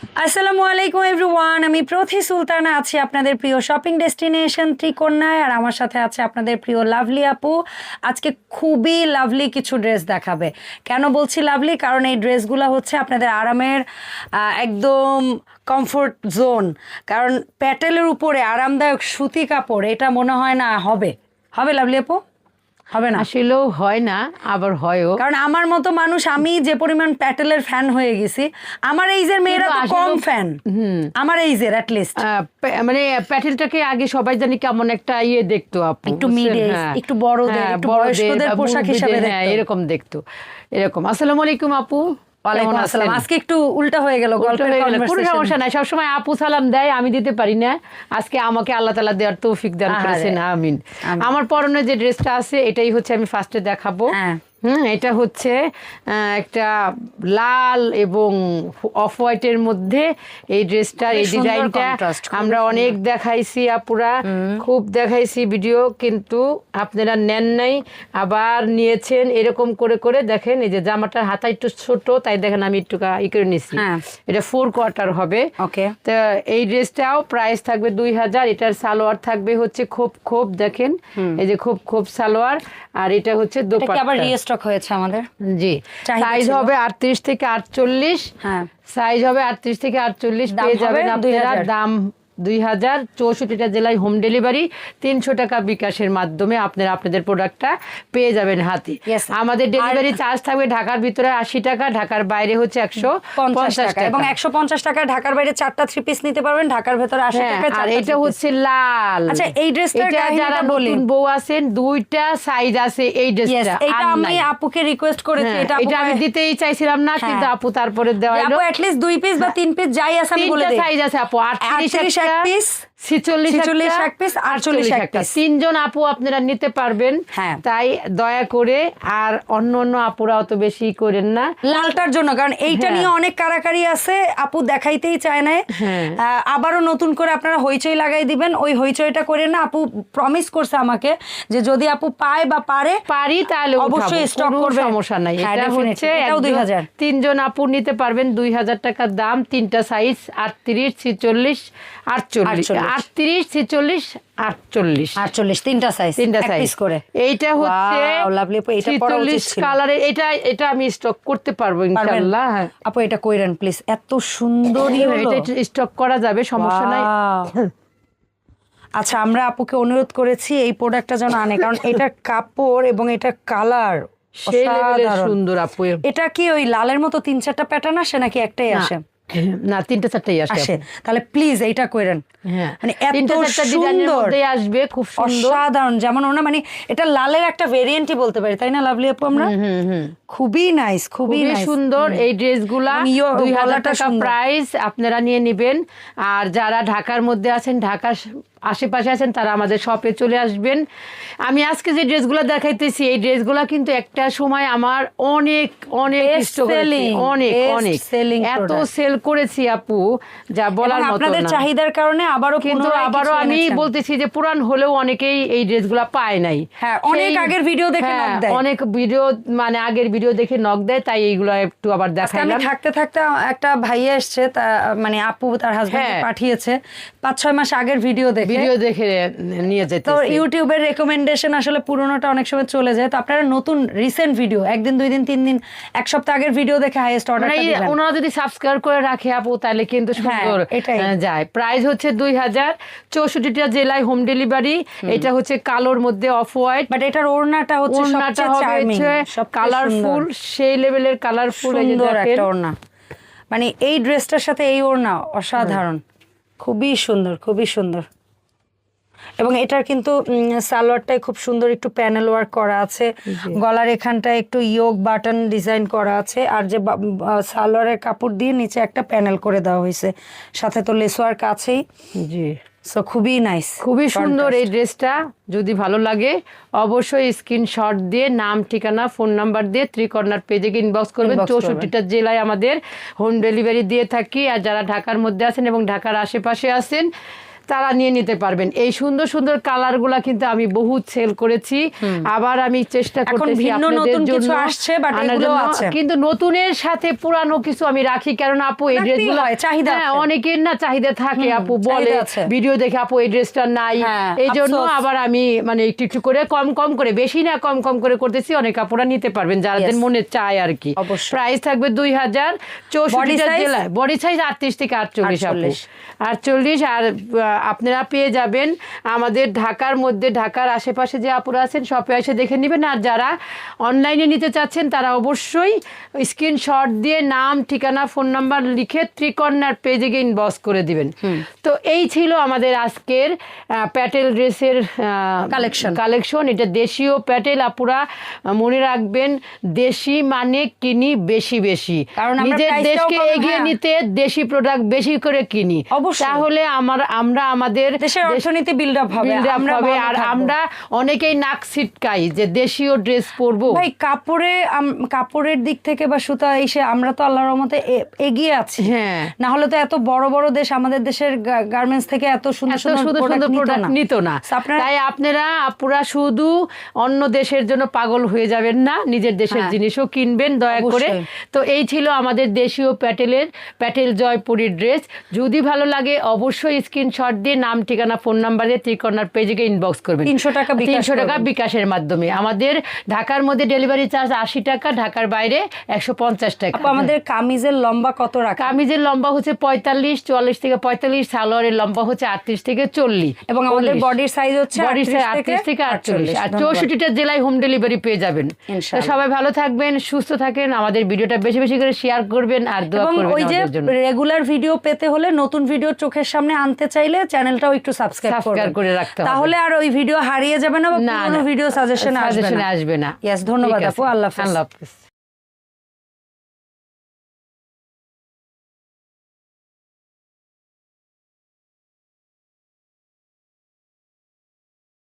আসসালামু আলাইকুম এভরিওয়ান আমি প্রথি সুলতানা, আছি আপনাদের প্রিয় শপিং ডেস্টিনেশন ত্রিকন্যায় আর আমার সাথে আছে আপনাদের প্রিয় লাভলি আপু। আজকে খুবই লাভলি কিছু ড্রেস দেখাবে। কেন বলছি লাভলি? কারণ এই ড্রেসগুলো হচ্ছে আপনাদের আরামের একদম কমফোর্ট জোন কারণ প্যাটেলের উপরে আরামদায়ক সুতি কাপড়, এটা মনে হয় না হবে। হবে লাভলি আপু? হবে না। আসলেও হয় না আবার হয়ও। কারণ আমার মতো মানুষ আমি যে পরিমাণ প্যাটেলের ফ্যান হয়ে গেছি আমার এইজের মেয়েরা তো কম ফ্যান আমার এইজের অ্যাটলিস্ট আহ, পে- মানে প্যাটেলটাকে আগে সবাই জানি কেমন একটা ইয়ে দেখতো আপু একটু মিডে হ্যাঁ। একটু বড়দের, হ্যাঁ, একটু বয়স্কদের পোশাক হিসেবে হিসাবে হ্যাঁ এরকম দেখতো এরকম। আসসালামু আলাইকুম আপু। ওয়ালাইকুম আসসালাম আজকে একটু উল্টা হয়ে গেল হয়ে গেল। কোনো সমস্যা নাই। সবসময় আপু সালাম দেয় আমি দিতে পারি না। আজকে আমাকে আল্লাহ তালা দেওয়ার তৌফিক দান করেছেন আমিন। আমিন। আমার পরনে যে ড্রেসটা আছে এটাই হচ্ছে আমি ফার্স্টে দেখাবো। হ্যাঁ। হুম এটা হচ্ছে একটা লাল এবং অফ হোয়াইটের মধ্যে এই ড্রেসটার এই ডিজাইনটা আমরা অনেক দেখাইছি আপুরা খুব দেখাইছি ভিডিও কিন্তু আপনারা নেন নাই আবার নিয়েছেন এরকম করে করে দেখেন এই যে জামাটার হাতা একটু ছোট তাই দেখেন আমি একটু ই করে নিছি। হ্যাঁ। এটা ফোর কোয়ার্টার হবে। ওকে তো এই ড্রেসটাও প্রাইস থাকবে দুই হাজার এটার সালোয়ার থাকবে হচ্ছে খোপ খোপ দেখেন। এই যে খোপ খোপ সালোয়ার আর এটা হচ্ছে দোপাট্টা। রিস্টক হয়েছে আমাদের। জি। সাইজ হবে আটত্রিশ থেকে আটচল্লিশ। হ্যাঁ। সাইজ হবে আটত্রিশ থেকে আটচল্লিশ পেয়ে যাবেন আপনারা দাম দুই হাজার চৌষট্টিটা জেলায় হোম ডেলিভারি তিনশো টাকা বিকাশের মাধ্যমে আপনারা আপনাদের প্রোডাক্টটা পেয়ে যাবেন হাতে। আমাদের ডেলিভারি চার্জ থাকবে ঢাকার ভিতরে আশি টাকা ঢাকার বাইরে হচ্ছে একশো পঞ্চাশ টাকা। এবং একশো পঞ্চাশ টাকা ঢাকার বাইরে চারটা থ্রি পিস নিতে পারবেন ঢাকার ভেতরে আশি হ্যাঁ, টাকা আর এটা হচ্ছে লাল। আচ্ছা, এই ড্রেসটা যারা বলি। নতুন বউ আছেন দুইটা সাইজ আছে এই ড্রেসটা এটা আমি আপুকে রিকোয়েস্ট করেছি হ্যাঁ, এটা এটা আমি দিতেই চাইছিলাম না কিন্তু হ্যাঁ। আপু তারপরে দেওয়া আপু হলো অ্যাটলিস্ট দুই পিস বা তিন পিস যাই আছে আমি বলে দিই। সাইজ আছে আপু। আটত্রিশ 38 এক piece, ছিচল্লিশ 46 এক piece, 48 এক একটা। তিনজন আপু আপনারা নিতে পারবেন। হ্যাঁ। তাই দয়া করে আর অন্য অন্য আপুরা অত বেশি করেন না। লালটার জন্য কারণ এইটা হ্যাঁ। নিয়ে অনেক কারাকারি আছে আপু দেখাইতেই চায় না। হ্যাঁ। আবারও নতুন করে আপনারা হইচই লাগাই দিবেন। ওই হইচইটা করে না আপু প্রমিস করছে আমাকে যে যদি আপু পায় বা পারে পারি তাহলে অবশ্যই কোনো করবে। সমস্যা নাই। এটা। হচ্ছে এটাও একদম 2000 তিনজন আপু নিতে পারবেন দুই হাজার টাকার দাম তিনটা সাইজ আটত্রিশ ছিচল্লিশ আটচল্লিশ। 48 আটত্রিশ ছিচল্লিশ আটচল্লিশ। আটচল্লিশ তিনটা সাইজ তিনটা সাইজ করে। এইটা হচ্ছে lovely আপু, এটা পরা উচিত 46 ছিল। কালারের এটা আমি স্টক করতে পারব পারবেন? ইনশাআল্লাহ হ্যাঁ। আপু এটা কইরেন প্লিজ এত সুন্দরই এটা স্টক করা যাবে সমস্যা নাই। আচ্ছা আমরা আপুকে অনুরোধ করেছি এই প্রোডাক্টটা যেন আনে কারণ এটা কাপড় এবং এটা কালার সুন্দর আপু। এটা কি ওই লালের মতো তিন চারটা প্যাটার্ন আসে নাকি একটাই আসে? না তিনটা চারটাই আসে তাহলে প্লিজ এইটা কইরেন। হ্যাঁ। মানে এত সুন্দর। আসবে খুব সুন্দর। অসাধারণ। যেমন ওনা মানে এটা লালের একটা ভেরিয়েন্টই বলতে পারি তাই না লাভলি আপু আমরা? খুবই নাইস খুবই সুন্দর এই ড্রেসগুলা। এবং ইয়ো- দুই হাজার টাকা প্রাইস আপনারা নিয়ে নেবেন। আর যারা ঢাকার মধ্যে আছেন ঢাকার আশেপাশে আছেন তারা আমাদের শপে চলে আসবেন। আমি আজকে যে ড্রেসগুলো দেখাইতেছি এই ড্রেসগুলো কিন্তু একটা সময় আমার অনেক অনেক অনেক অনেক। এত সেল করেছি আপু যা বলার মতো আপনাদের চাহিদার কারণে আবারও কিন্তু আবারও আমি বলতেছি যে পুরান হলেও অনেকেই এই ড্রেসগুলো পায় নাই। হ্যাঁ, অনেক আগের video দেখে হ্যাঁ, দেয়। অনেক ভিডিও মানে আগের ভিডিও দেখে নক দেয় তাই এইগুলো একটু আবার আজকে আমি থাকতে থাকতে একটা ভাইয়া এসছে তা মানে আপু তার হাজবেন্ড হ্যাঁ। পাঠিয়েছে। পাঁচ ছয় মাস আগের ভিডিও দেখে। ভিডিও দেখে নিয়ে যেতে তো ইউটিউবের রেকমেন্ডেশন আসলে পুরোনোটা অনেক সময় চলে যায়। তো আপনারা নতুন রিসেন্ট ভিডিও একদিন দুই দিন তিন দিন এক সপ্তাহ আগের ভিডিও দেখে হাইয়েস্ট অর্ডার ওনারা যদি সাবস্ক্রাইব করে রাখে আপু তাহলে কিন্তু হ্যাঁ, সুন্দর যায়। প্রাইস হচ্ছে দুই হাজার চৌষট্টিটা জেলায় হোম। ডেলিভারি এটা হচ্ছে কালোর মধ্যে অফ হোয়াইট বাট এটার ওড়নাটা হচ্ছে ওড়নাটা সবচেয়ে চার্মিং হচ্ছে কালারফুল সেই লেভেলের কালারফুল সুন্দর একটা ওড়না। মানে এই ড্রেসটার সাথে এই ওড়না অসাধারণ। খুবই সুন্দর খুবই সুন্দর। এবং এটার কিন্তু উম, সালোয়ারটাই খুব সুন্দর একটু প্যানেল ওয়ার্ক করা আছে। গলার এখানটায় একটু ইয়োগ বাটন ডিজাইন করা আছে। আর যে সালোয়ারের কাপড় দিয়ে নিচে একটা প্যানেল করে দেওয়া হয়েছে। সাথে তো লেস ওয়ার্ক আছেই। জি। সো খুবই নাইস খুবই সুন্দর এই ড্রেসটা যদি ভালো লাগে অবশ্যই স্ক্রিনশট দিয়ে নাম ঠিকানা ফোন নাম্বার দিয়ে ত্রিকর্নার পেজে ইনবক্স করবেন। চৌষট্টিটা জেলায় আমাদের হোম ডেলিভারি দিয়ে থাকি। আর যারা ঢাকার মধ্যে আছেন এবং ঢাকার আশেপাশে আছেন তারা নিয়ে নিতে পারবেন। এই সুন্দর সুন্দর কালারগুলা কিন্তু আমি বহুত সেল করেছি। আবার আমি চেষ্টা করতেছি আপনাদের জন্য আসছে, but আনার আছে। কিন্তু নতুনের সাথে পুরানো কিছু আমি রাখি কারণ আপু এই ড্রেসগুলো চাহিদা হ্যাঁ অনেকের না চাহিদা থাকে আপু বলে। ভিডিও দেখে আপু এই ড্রেসটা নাই। হ্যাঁ, এই জন্য আবার আমি মানে একটু একটু করে কম কম করে বেশি না কম কম করে করতেছি অনেক আপুরা নিতে পারবেন যাদের মনে চায় আর কি। প্রাইস থাকবে দুই হাজার চৌষট্টি জেলায়। বডি সাইজ আটত্রিশ থেকে আটচল্লিশ আপু। 48 আটচল্লিশ আর আপনারা পেয়ে যাবেন। আমাদের ঢাকার মধ্যে ঢাকার আশেপাশে যে আপুরা আছেন শপে এসে দেখে নেবেন। আর যারা অনলাইনে নিতে চাচ্ছেন তারা অবশ্যই স্ক্রিনশট দিয়ে নাম ঠিকানা ফোন নাম্বার লিখে ত্রিকর্ণার পেজে গিয়ে ইনবক্স করে দিবেন। তো এই ছিল আমাদের আজকের প্যাটেল ড্রেসের কালেকশন কালেকশন এটা দেশীয় প্যাটেল আপুরা মনে রাখবেন দেশি মানে কিনি বেশি বেশি। কারণ নিজের দেশকে এগিয়ে হ্যাঁ। নিতে দেশি প্রোডাক্ট বেশি করে কিনি। তাহলে আমার আমরা আমাদের দেশের অর্থনীতি বিল্ড আপ হবে আমরা হবে আর আমরা অনেকেই নাক ছিটকাই যে দেশীয় ড্রেস পরবো। ভাই কাপড়ে কাপড়ের দিক থেকে বা সুতা এসে আমরা তো আল্লাহর রহমতে এগিয়ে আছি। হ্যাঁ। না হলে তো এত বড় বড় দেশ আমাদের দেশের গার্মেন্টস থেকে এত সুন্দর সুন্দর সুন্দর প্রোডাক্ট নিত না। আপনারা তাই আপনারা আপুরা শুধু অন্য দেশের জন্য পাগল হয়ে যাবেন না নিজের দেশের হ্যাঁ। জিনিসও কিনবেন দয়া করে। তো এই ছিল আমাদের দেশীয় প্যাটেলের প্যাটেল জয়পুরীর ড্রেস যদি ভালো লাগে অবশ্যই স্ক্রিনশট দিয়ে নাম ঠিকানা ফোন নাম্বার দিয়ে ত্রিকর্ণার পেজে ইনবক্স করবেন। 300 টাকা তিনশো টাকা বিকাশের মাধ্যমে। আমাদের ঢাকার মধ্যে ডেলিভারি চার্জ আশি টাকা ঢাকার বাইরে একশো পঞ্চাশ টাকা। আমাদের কামিজের লম্বা কত রাখা? কামিজের লম্বা হচ্ছে পঁয়তাল্লিশ চুয়াল্লিশ থেকে পঁয়তাল্লিশ সালোয়ারের লম্বা হচ্ছে আটত্রিশ থেকে চল্লিশ। এবং আমাদের বডির সাইজ হচ্ছে বডির 38 আটত্রিশ থেকে আটচল্লিশ। আর চৌষট্টিটা জেলায় হোম ডেলিভারি পেয়ে যাবেন। সবাই ভালো থাকবেন সুস্থ থাকেন আমাদের ভিডিওটা বেশি বেশি করে শেয়ার করবেন আর দোয়া করবেন ওই যে রেগুলার ভিডিও পেতে হলে নতুন ভিডিও চোখের সামনে আনতে চাইলে চ্যানেলটাও একটু সাবস্ক্রাইব করে রাখতে তাহলে আর ওই ভিডিও হারিয়ে যাবে না বা ভিডিও সাজেশন আসবে না? আসবে না। Yes, ধন্যবাদ আপু। আল্লাহ আল্লাহ হাফেজ।